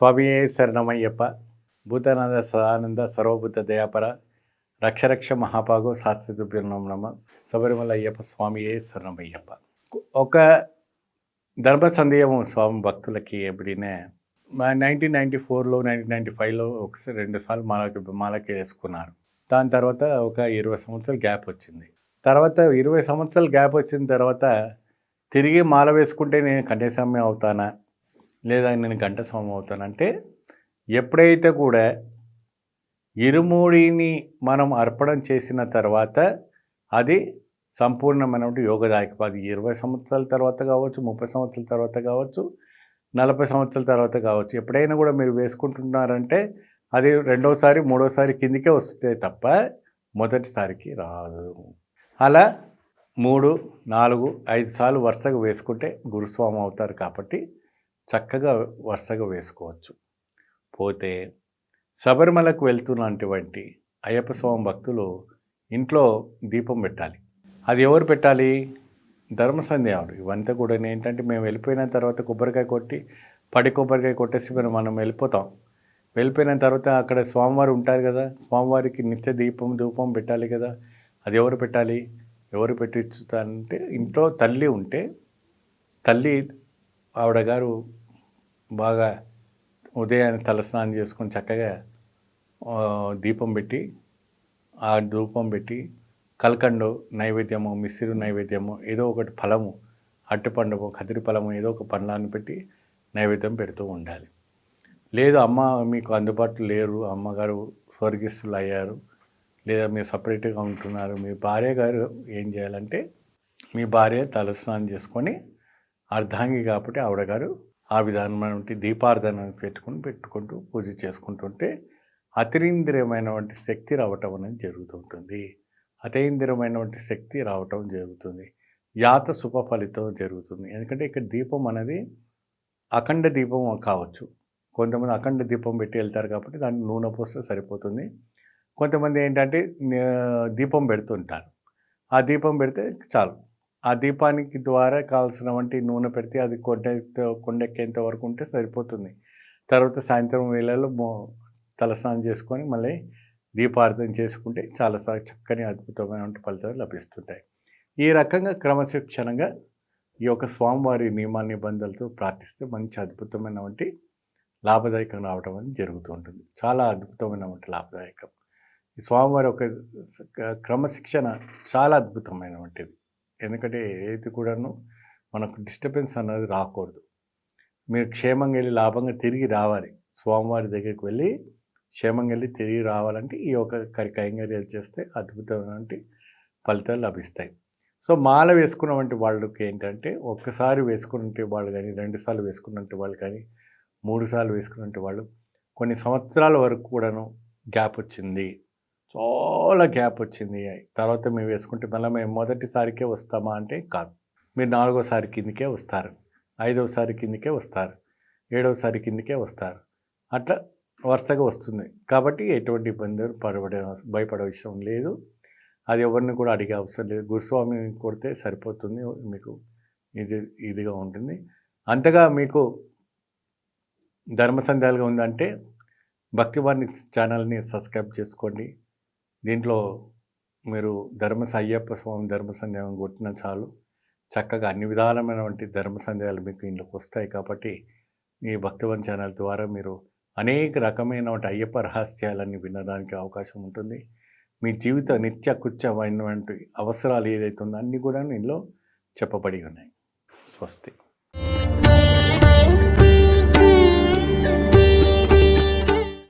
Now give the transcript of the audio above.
స్వామియే శరణమయ్యప్ప భూతానంద సదానంద సర్వభూత దయాపర రక్షరక్ష మహాపాగో శాస్త్రభ్యం నమ శబరిమల అయ్యప్ప స్వామియే శరణమయ్యప్ప. ఒక ధర్మ సందేహం స్వామి భక్తులకి ఎప్పుడైనా నైన్టీన్ నైంటీ ఫోర్లో నైన్టీన్ నైంటీ ఫైవ్లో ఒకసారి రెండుసార్లు మాలకి మాలకి వేసుకున్నారు. దాని తర్వాత ఒక ఇరవై సంవత్సరాలు గ్యాప్ వచ్చింది. తర్వాత ఇరవై సంవత్సరాలు గ్యాప్ వచ్చిన తర్వాత తిరిగి మాల వేసుకుంటే నేను కన్యాస్వామి అవుతానా? లేదా నేను గంట స్వామి అవుతానంటే ఎప్పుడైతే కూడా ఇరుమూడిని మనం అర్పణం చేసిన తర్వాత అది సంపూర్ణమైనటువంటి యోగదాయకం అది ఇరవై సంవత్సరాల తర్వాత కావచ్చు ముప్పై సంవత్సరాల తర్వాత కావచ్చు నలభై సంవత్సరాల తర్వాత కావచ్చు. ఎప్పుడైనా కూడా మీరు వేసుకుంటున్నారంటే అది రెండోసారి మూడోసారి కిందికే వస్తే తప్ప మొదటిసారికి రాదు. అలా మూడు నాలుగు ఐదు సార్లు వరుసగా వేసుకుంటే గురుస్వామి అవుతారు కాబట్టి చక్కగా వరుసగా వేసుకోవచ్చు. పోతే శబరిమలకు వెళ్తున్నటువంటి అయ్యప్ప స్వామి భక్తులు ఇంట్లో దీపం పెట్టాలి. అది ఎవరు పెట్టాలి? ధర్మ సందేహాలు ఇవంతా కూడా ఏంటంటే మేము వెళ్ళిపోయిన తర్వాత కొబ్బరికాయ కొట్టి పడి కొబ్బరికాయ కొట్టేసి మనం మనం వెళ్ళిపోతాం. వెళ్ళిపోయిన తర్వాత అక్కడ స్వామివారు ఉంటారు కదా స్వామివారికి నిత్య దీపం ధూపం పెట్టాలి కదా. అది ఎవరు పెట్టాలి? ఎవరు పెట్టించుతారంటే ఇంట్లో తల్లి ఉంటే తల్లి ఆవిడ గారు బాగా ఉదయాన్నే తలస్నానం చేసుకొని చక్కగా దీపం పెట్టి ఆ ధూపం పెట్టి కల్కండు నైవేద్యము మిసిరు నైవేద్యము ఏదో ఒకటి ఫలము అట్టుపండు కదిరి ఫలము ఏదో ఒక పండ్లాన్ని పెట్టి నైవేద్యం పెడుతూ ఉండాలి. లేదు అమ్మ మీకు అందుబాటులో లేరు అమ్మగారు స్వర్గస్థులు అయ్యారు లేదా మీరు సపరేట్గా ఉంటున్నారు మీ భార్య గారు ఏం చేయాలంటే మీ భార్య తలస్నానం చేసుకొని అర్ధాంగి కాబట్టి ఆవిడ గారు ఆ విధానమైనటువంటి దీపార్థన పెట్టుకుని పెట్టుకుంటూ పూజ చేసుకుంటుంటే అతిరింద్రియమైనటువంటి శక్తి రావటం అనేది జరుగుతుంటుంది. అతీంద్రియమైనటువంటి శక్తి రావటం జరుగుతుంది. యాత శుభ ఫలితం జరుగుతుంది. ఎందుకంటే ఇక్కడ దీపం అనేది అఖండ దీపం కావచ్చు. కొంతమంది అఖండ దీపం పెట్టి వెళ్తారు కాబట్టి దాన్ని నూనె పోస్తే సరిపోతుంది. కొంతమంది ఏంటంటే దీపం పెడుతుంటారు. ఆ దీపం పెడితే చాలు. ఆ దీపానికి ద్వారా కావాల్సిన వంటి నూనె పెడితే అది కొండ కొండెక్కేంత వరకు ఉంటే సరిపోతుంది. తర్వాత సాయంత్రం వేళలో మో తలస్నానం చేసుకొని మళ్ళీ దీపార్థం చేసుకుంటే చాలా చక్కని అద్భుతమైన ఫలితాలు లభిస్తుంటాయి. ఈ రకంగా క్రమశిక్షణగా ఈ యొక్క స్వామివారి నియమ నిబంధనలతో ప్రార్థిస్తే మంచి అద్భుతమైనటువంటి లాభదాయకం రావడం అనేది జరుగుతూ ఉంటుంది. చాలా అద్భుతమైనటువంటి లాభదాయకం. ఈ స్వామివారి ఒక క్రమశిక్షణ చాలా అద్భుతమైనటువంటిది. ఎందుకంటే ఏది కూడాను మనకు డిస్టర్బెన్స్ అనేది రాకూడదు. మీరు క్షేమంగా వెళ్ళి లాభంగా తిరిగి రావాలి. స్వామివారి దగ్గరికి వెళ్ళి క్షేమంగా వెళ్ళి తిరిగి రావాలంటే ఈ యొక్క కరి కైంగర్యాలు చేస్తే అద్భుతమైనటువంటి ఫలితాలు లభిస్తాయి. సో మాల వేసుకున్నటువంటి వాళ్ళకి ఏంటంటే ఒక్కసారి వేసుకున్నట్టు వాళ్ళు కానీ రెండుసార్లు వేసుకున్నట్టు వాళ్ళు కానీ మూడు సార్లు వేసుకున్నట్టు వాళ్ళు కొన్ని సంవత్సరాల వరకు కూడాను గ్యాప్ వచ్చింది. చాలా గ్యాప్ వచ్చింది తర్వాత మేము వేసుకుంటే మళ్ళీ మేము మొదటిసారికే వస్తామా అంటే కాదు. మీరు నాలుగోసారి కిందకే వస్తారు. ఐదవసారి కిందకే వస్తారు. ఏడవసారి కిందకే వస్తారు. అట్లా వరుసగా వస్తుంది. కాబట్టి ఎటువంటి ఇబ్బందులు పడబడే భయపడే విషయం లేదు. అది ఎవరిని కూడా అడిగే అవసరం లేదు. గురుస్వామి కొడితే సరిపోతుంది. మీకు ఇది ఇదిగా ఉంటుంది. అంతగా మీకు ధర్మ సందేహాలుగా ఉందంటే భక్తివాణి ఛానల్ని సబ్స్క్రైబ్ చేసుకోండి. దీంట్లో మీరు ధర్మ అయ్యప్ప స్వామి ధర్మ సందేహం కొట్టిన చాలు. చక్కగా అన్ని విధాలమైనటువంటి ధర్మ సందేహాలు మీకు ఇంట్లోకి వస్తాయి కాబట్టి ఈ భక్తివన్ ఛానల్ ద్వారా మీరు అనేక రకమైనటువంటి అయ్యప్ప రహస్యాలన్నీ వినడానికి అవకాశం ఉంటుంది. మీ జీవిత నిత్య కుత్యమైనటువంటి అవసరాలు ఏదైతే ఉందో అన్నీ కూడా ఇందులో చెప్పబడి ఉన్నాయి. స్వస్తి.